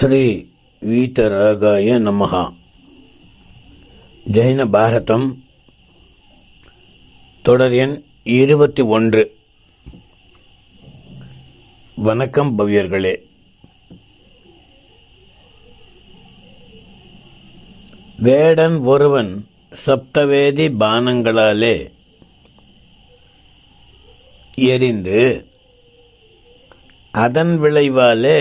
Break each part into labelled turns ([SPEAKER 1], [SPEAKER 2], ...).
[SPEAKER 1] ஸ்ரீ வீதராகாய நமகா ஜெயின பாரதம் தொடர் எண் இருபத்தி ஒன்று வணக்கம் பவ்யர்களே வேடன் ஒருவன் சப்தவேதி பானங்களாலே எரிந்து அதன் விளைவாலே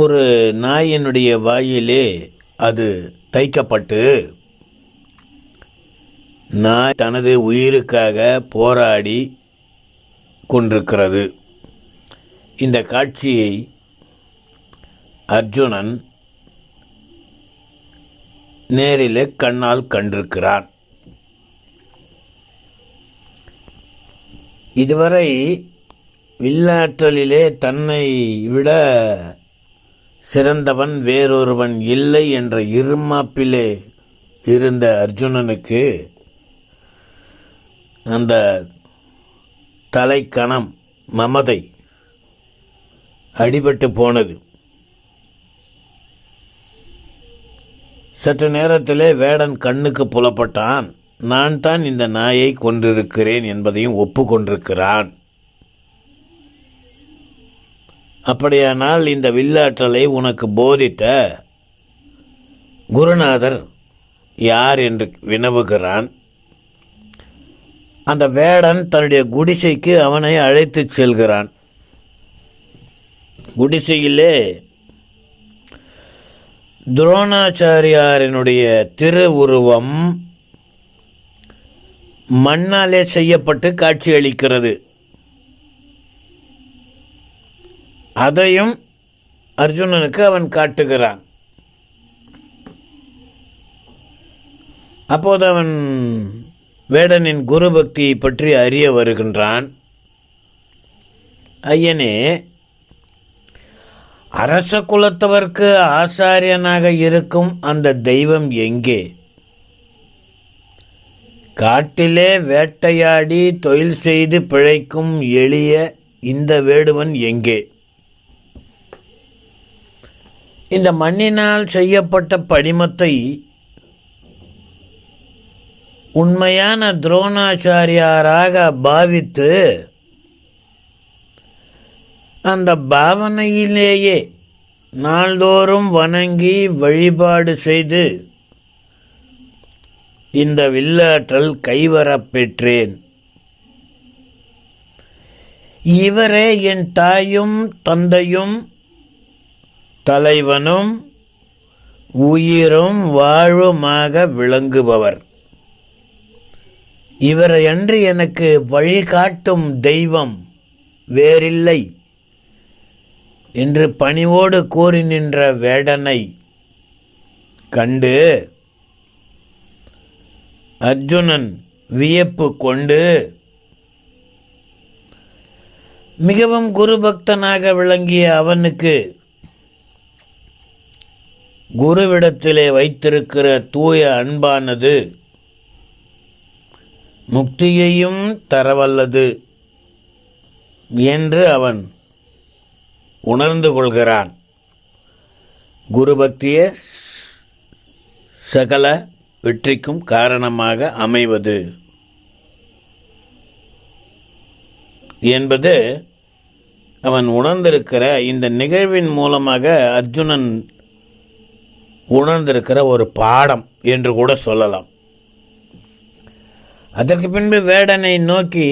[SPEAKER 1] ஒரு நாயினுடைய வாயிலே அது தைக்கப்பட்டு நாய் தனது உயிருக்காக போராடி கொண்டிருக்கிறது. இந்த காட்சியை அர்ஜுனன் நேரில் கண்ணால் கண்டிருக்கிறான். இதுவரை வில்லாற்றலிலே தன்னை விட சிறந்தவன் வேறொருவன் இல்லை என்ற இருமாப்பிலே இருந்த அர்ஜுனனுக்கு அந்த தலைக்கணம் மமதை அடிபட்டு போனது. சற்று நேரத்திலே வேடன் கண்ணுக்கு புலப்பட்டான். நான் தான் இந்த நாயை கொன்றிருக்கிறேன் என்பதையும் ஒப்புக்கொண்டிருக்கிறான். அப்படியானால் இந்த வில்லாற்றலை உனக்கு போதித்த குருநாதர் யார் என்று வினவுகிறான். அந்த வேடன் தன்னுடைய குடிசைக்கு அவனை அழைத்துச் செல்கிறான். குடிசையிலே துரோணாச்சாரியாரினுடைய திருவுருவம் மண்ணாலே செய்யப்பட்டு காட்சியளிக்கிறது. அதையும் அர்ஜுனனுக்கு அவன் காட்டுகிறான். அப்போது அவன் வேடனின் குரு பக்தியை பற்றி அறிய வருகின்றான். ஐயனே அரச குலத்தவர்க்கு ஆசாரியனாக இருக்கும் அந்த தெய்வம் எங்கே? காட்டிலே வேட்டையாடி தொழில் செய்து பிழைக்கும் எளிய இந்த வேடுவன் எங்கே? இந்த மண்ணினால் செய்யப்பட்ட படிமத்தை உண்மையான துரோணாச்சாரியாராக பாவித்து அந்த பாவனையிலேயே நாள்தோறும் வணங்கி வழிபாடு செய்து இந்த வில்லாற்றல் கைவரப் பெற்றேன். இவரே என் தாயும் தந்தையும் தலைவனும் உயிரும் வாழ்வுமாக விளங்குபவர். இவரையன்று எனக்கு வழிகாட்டும் தெய்வம் வேறில்லை என்று பணிவோடு கூறி நின்ற வேடனை கண்டு அர்ஜுனன் வியப்பு கொண்டு மிகவும் குருபக்தனாக விளங்கிய அவனுக்கு குருவிடத்திலே வைத்திருக்கிற தூய அன்பானது முக்தியையும் தரவல்லது என்று அவன் உணர்ந்து கொள்கிறான். குருபக்தியே சகல வெற்றிக்கும் காரணமாக அமைவது என்பது அவன் உணர்ந்திருக்கிற இந்த நிகழ்வின் மூலமாக அர்ஜுனன் உணர்ந்திருக்கிற ஒரு பாடம் என்று கூட சொல்லலாம். அதற்கு பின்பு வேடனை நோக்கி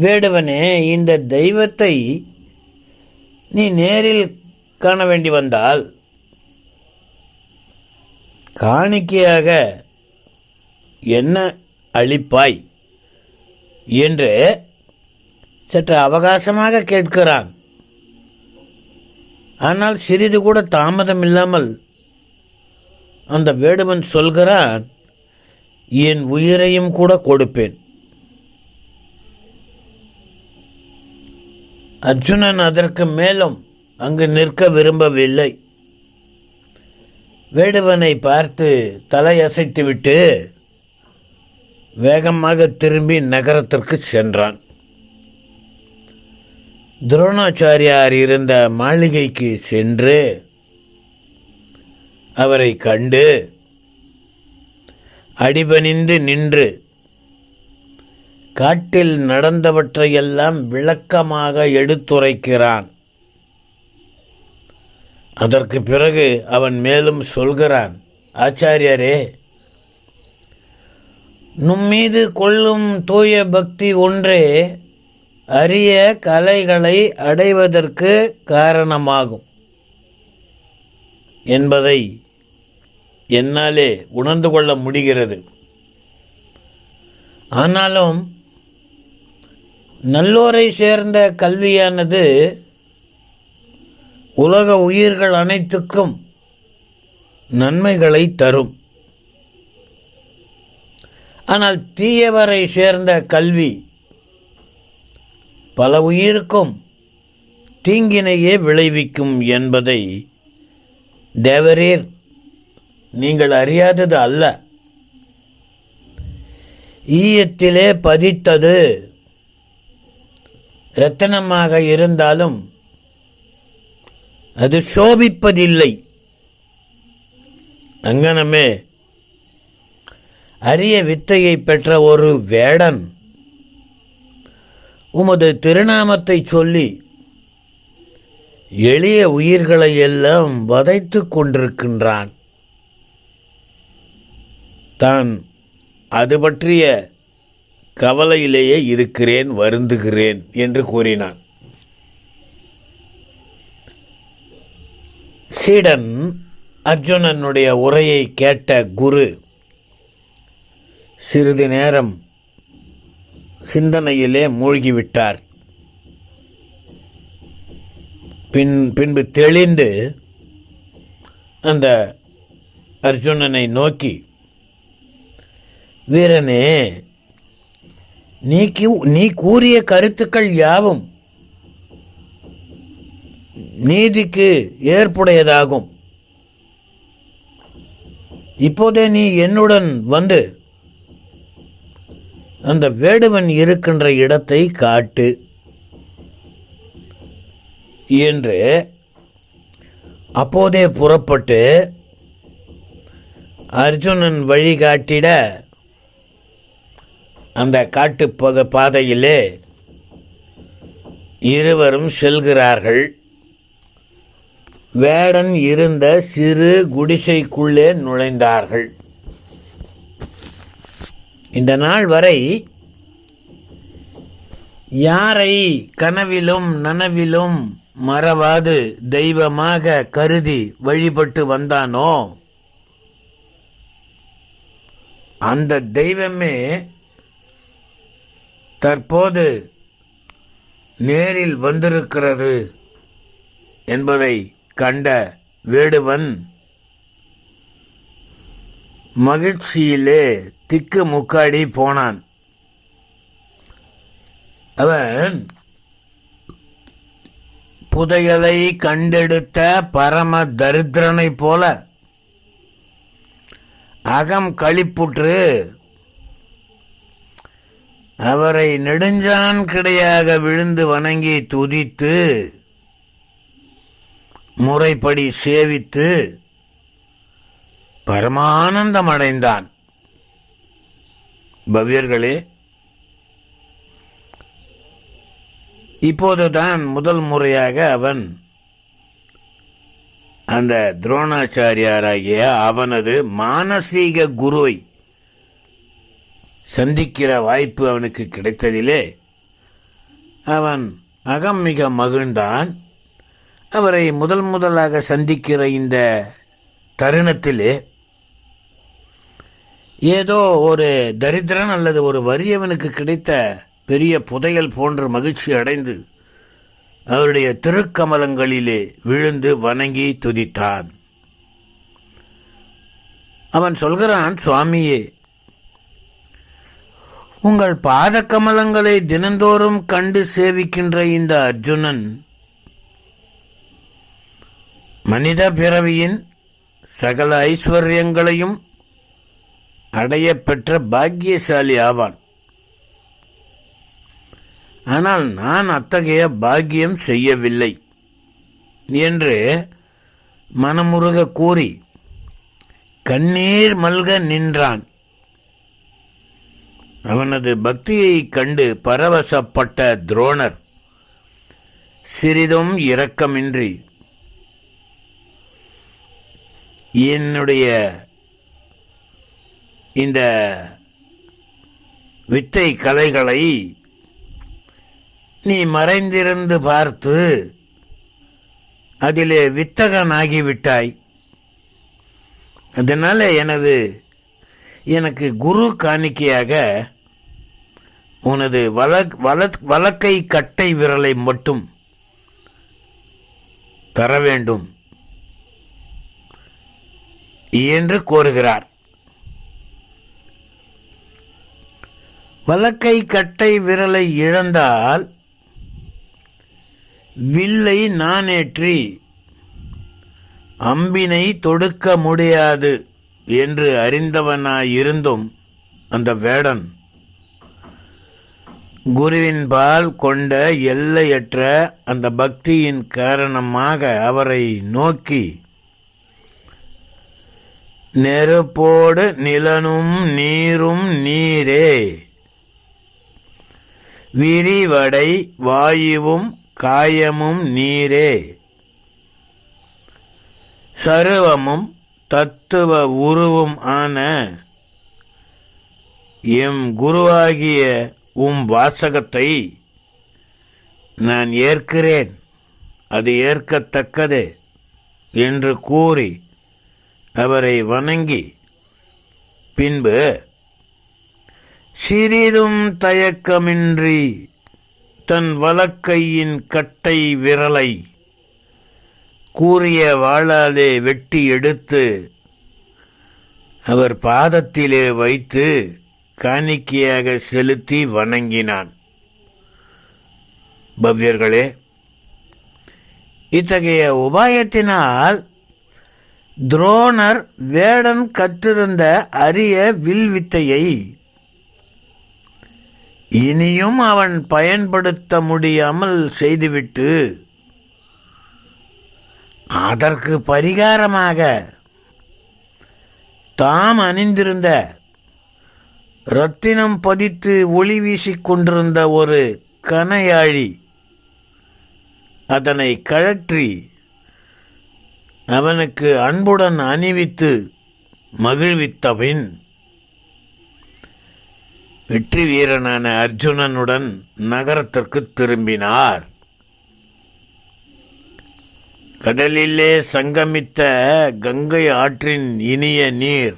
[SPEAKER 1] வேடுவனே இந்த தெய்வத்தை நீ நேரில் காண வேண்டி வந்தால் காணிக்கையாக என்ன அளிப்பாய்? என்று சற்று அவகாசமாக கேட்கிறான். ஆனால் சிறிது கூட தாமதம் இல்லாமல் அந்த வேடுவன் சொல்கிறான் என் உயிரையும் கூட கொடுப்பேன். அர்ஜுனன் அதற்கு மேலும் அங்கு நிற்க விரும்பவில்லை. வேடுவனை பார்த்து தலையசைத்துவிட்டு வேகமாக திரும்பி நகரத்திற்கு சென்றான். துரோணாச்சாரியார் இருந்த மாளிகைக்கு சென்று அவரை கண்டு அடிபணிந்து நின்று காட்டில் நடந்தவற்றையெல்லாம் விளக்கமாக எடுத்துரைக்கிறான். அதற்கு பிறகு அவன் மேலும் சொல்கிறான் ஆச்சாரியரே நும்மீது கொள்ளும் தூய பக்தி ஒன்றே அரிய கலைகளை அடைவதற்கு காரணமாகும். என்பதை என்னாலே உணர்ந்து கொள்ள முடிகிறது. ஆனாலும் நல்லோரை சேர்ந்த கல்வியானது உலக உயிர்கள் அனைத்துக்கும் நன்மைகளை தரும். ஆனால் தீயவரை சேர்ந்த கல்வி பல உயிருக்கும் தீங்கினையே விளைவிக்கும் என்பதை தேவரீர் நீங்கள் அறியாதது அல்ல. ஈயத்திலே பதித்தது இரத்தனமாக இருந்தாலும் அது சோபிப்பதில்லை. அங்கனமே அரிய வித்தையை பெற்ற ஒரு வேடன் உமது திருநாமத்தை சொல்லி எளிய உயிர்களை எல்லாம் வதைத்து கொண்டிருக்கின்றான். தான் அது பற்றிய கவலையிலேயே இருக்கிறேன் வருந்துகிறேன் என்று கூறினான். சீடன் அர்ஜுனனுடைய உரையை கேட்ட குரு சிறிது நேரம் சிந்தனையிலே மூழ்கிவிட்டார். பின் பின்பு தெளிந்து அந்த அர்ஜுனனை நோக்கி வீரனே நீ நீ கூறிய கருத்துக்கள் யாவும் நீதிக்கு ஏற்புடையதாகும். இப்போதே நீ என்னுடன் வந்து அந்த வேடுவன் இருக்கின்ற இடத்தை காட்டு. என்று அப்போதே புறப்பட்டு அர்ஜுனன் வழிகாட்டிட அந்த காட்டு பாதையிலே இருவரும் செல்கிறார்கள். வேடன் இருந்த சிறு குடிசைக்குள்ளே நுழைந்தார்கள். இந்த நாள் வரை யாரை கனவிலும் நனவிலும் மறவாது தெய்வமாக கருதி வழிபட்டு வந்தானோ? அந்த தெய்வமே தற்போது நேரில் வந்திருக்கிறது என்பதை கண்ட வேடுவன் மகிழ்ச்சியிலே திக்கு முக்காடி போனான். அவன் புதையலை கண்டெடுத்த பரம தரித்திரனைப் போல அகம் களிப்புற்று அவரை நெடுஞ்சான் கிடையாக விழுந்து வணங்கி துதித்து முறைப்படி சேவித்து பரமானந்தம் அடைந்தான். பவ்யர்களே இப்போதுதான் முதல் முறையாக அவன் அந்த துரோணாச்சாரியாராகிய அவனது மானசீக குருவை சந்திக்கிற வாய்ப்பு அவனுக்கு கிடைத்ததிலே அவன் அகம் மிக மகிழ்ந்தான். அவரை முதல் முதலாக சந்திக்கிற இந்த தருணத்திலே ஏதோ ஒரு தரித்திரன் அல்லது ஒரு வறியவனுக்கு கிடைத்த பெரிய புதையல் போன்ற மகிழ்ச்சி அடைந்து அவருடைய திருக்கமலங்களிலே விழுந்து வணங்கி துதித்தான். அவன் சொல்கிறான் சுவாமியே உங்கள் பாத கமலங்களை தினந்தோறும் கண்டு சேவிக்கின்ற இந்த அர்ஜுனன் மனித பிறவியின் சகல ஐஸ்வர்யங்களையும் அடைய பெற்ற பாக்கியசாலி ஆவான். ஆனால் நான் அத்தகைய பாக்கியம் செய்யவில்லை என்று மனமுருக கூறி கண்ணீர் மல்க நின்றான். அவனது பக்தியைக் கண்டு பரவசப்பட்ட துரோணர் சிறிதும் இரக்கமின்றி என்னுடைய இந்த வித்தை கலைகளை நீ மறைந்திருந்து பார்த்து அதிலே வித்தகனாகிவிட்டாய். அதனால் எனது எனக்கு குரு காணிக்கையாக உனது வலக் வலக் வழக்கை கட்டை விரலை மட்டும் தர வேண்டும் என்று கோருகிறார். வலக்கை கட்டை விரலை இழந்தால் வில்லை நானேற்றி அம்பினை தொடுக்க முடியாது என்று அறிந்தவனாயிருந்தும் அந்த வேடன் குருவின் பால் கொண்ட எல்லையற்ற அந்த பக்தியின் காரணமாக அவரை நோக்கி நெருப்போடு நிலனும் நீரும் நீரே விரிவடை வாயுவும் காயமும் நீரே. சருவமும் தத்துவ உருவும் ஆன எம் குருவாகிய உம் வாசகத்தை நான் ஏற்கிறேன். அது ஏற்கத்தக்கது என்று கூறி அவரை வணங்கி பின்பு சிறிதும் தயக்கமின்றி தன் வலக்கையின் கட்டை விரலை கூறிய வாழாதே வெட்டி எடுத்து அவர் பாதத்திலே வைத்து காணிக்கையாக செலுத்தி வணங்கினான். பவ்யர்களே இத்தகைய உபாயத்தினால் துரோணர் வேடன் கற்றிருந்த அரிய வில்வித்தையை இனியும் அவன் பயன்படுத்த முடியாமல் செய்துவிட்டு அதற்கு பரிகாரமாக தாம் அணிந்திருந்த ரத்தினம் பதித்து ஒளி வீசிக் கொண்டிருந்த ஒரு கனையாழி அதனை கழற்றி அவனுக்கு அன்புடன் அணிவித்து மகிழ்வித்தபின் வெற்றி வீரனான அர்ஜுனனுடன் நகரத்திற்கு திரும்பினார். கடலிலே சங்கமித்த கங்கை ஆற்றின் இனிய நீர்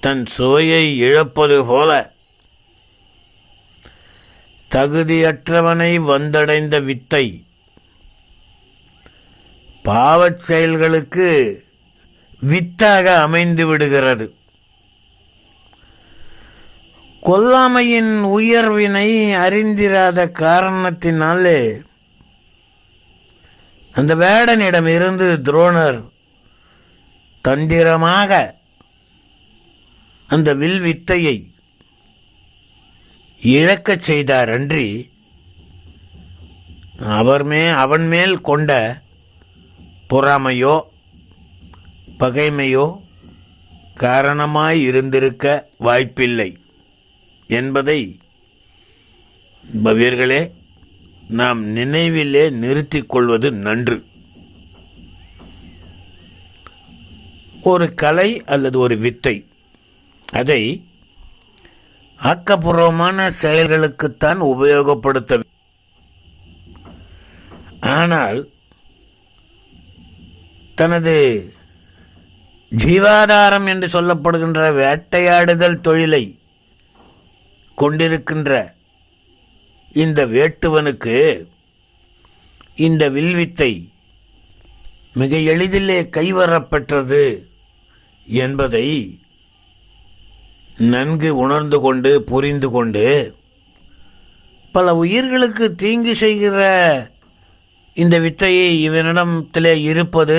[SPEAKER 1] தன் சுவையை இழப்பது போல தகுதியற்றவனை வந்தடைந்த வித்தை பாவச் செயல்களுக்கு வித்தாக அமைந்து விடுகிறது. கொல்லாமையின் உயர்வினை அறிந்திராத காரணத்தினாலே அந்த வேடனிடம் இருந்து துரோணர் தந்திரமாக அந்த வில் வித்தையை இழக்கச் செய்தார் அன்றி அவர் மே அவன் மேல் கொண்ட பொறாமையோ பகைமையோ காரணமாய் இருந்திருக்க வாய்ப்பில்லை. என்பதை பவியர்களே நாம் நினைவிலே நிறுத்திக் கொள்வது நன்று. ஒரு கலை அல்லது ஒரு வித்தை அதை ஆக்கப்பூர்வமான செயல்களுக்குத்தான் உபயோகப்படுத்த ஆனால் தனது ஜீவாதாரம் என்று சொல்லப்படுகின்ற வேட்டையாடுதல் தொழிலை கொண்டிருக்கின்ற இந்த வேட்டுவனுக்கு இந்த வில்வித்தை மிக எளிதிலே கைவரப்பெற்றது என்பதை நன்கு உணர்ந்து கொண்டு புரிந்து கொண்டு பல உயிர்களுக்கு தீங்கு செய்கிற இந்த வித்தையை இவனிடத்திலே இருப்பது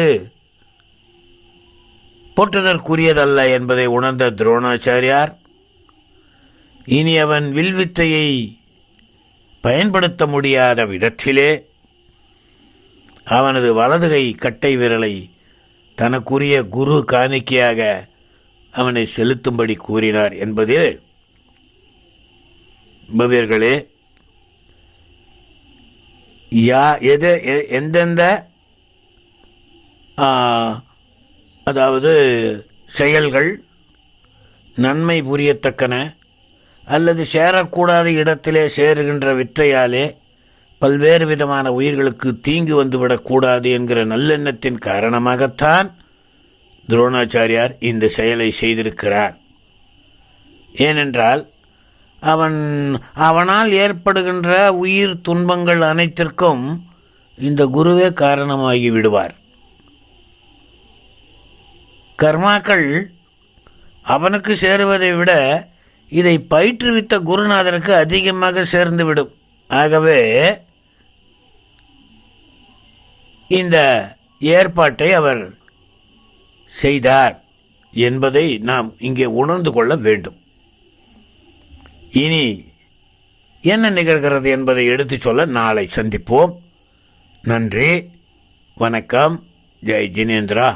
[SPEAKER 1] போற்றுதற்குரியதல்ல என்பதை உணர்ந்த துரோணாச்சாரியார் இனி அவன் வில்வித்தையை பயன்படுத்த முடியாத விதத்திலே அவனது வலதுகை கட்டை விரலை தனக்குரிய குரு காணிக்கையாக அவனை செலுத்தும்படி கூறினார் என்பது பவியர்களே யா எது எந்தெந்த அதாவது செயல்கள் நன்மை புரியத்தக்கன அல்லது சேரக்கூடாத இடத்திலே சேருகின்ற வித்தையாலே பல்வேறு விதமான உயிர்களுக்கு தீங்கு வந்துவிடக்கூடாது என்கிற நல்லெண்ணத்தின் காரணமாகத்தான் துரோணாச்சாரியார் இந்த செயலை செய்திருக்கிறார். ஏனென்றால் அவன் அவனால் ஏற்படுகின்ற உயிர் துன்பங்கள் அனைத்திற்கும் இந்த குருவே காரணமாகி விடுவார். கர்மாக்கள் அவனுக்கு சேருவதை விட இதை பயிற்றுவித்த குருநாதருக்கு அதிகமாக சேர்ந்துவிடும். ஆகவே இந்த ஏற்பாட்டை அவர் செய்தார் என்பதை நாம் இங்கே உணர்ந்து கொள்ள வேண்டும். இனி என்ன நிகழ்கிறது என்பதை எடுத்துச் சொல்ல நாளை சந்திப்போம். நன்றி வணக்கம் ஜெய் ஜினேந்திரா.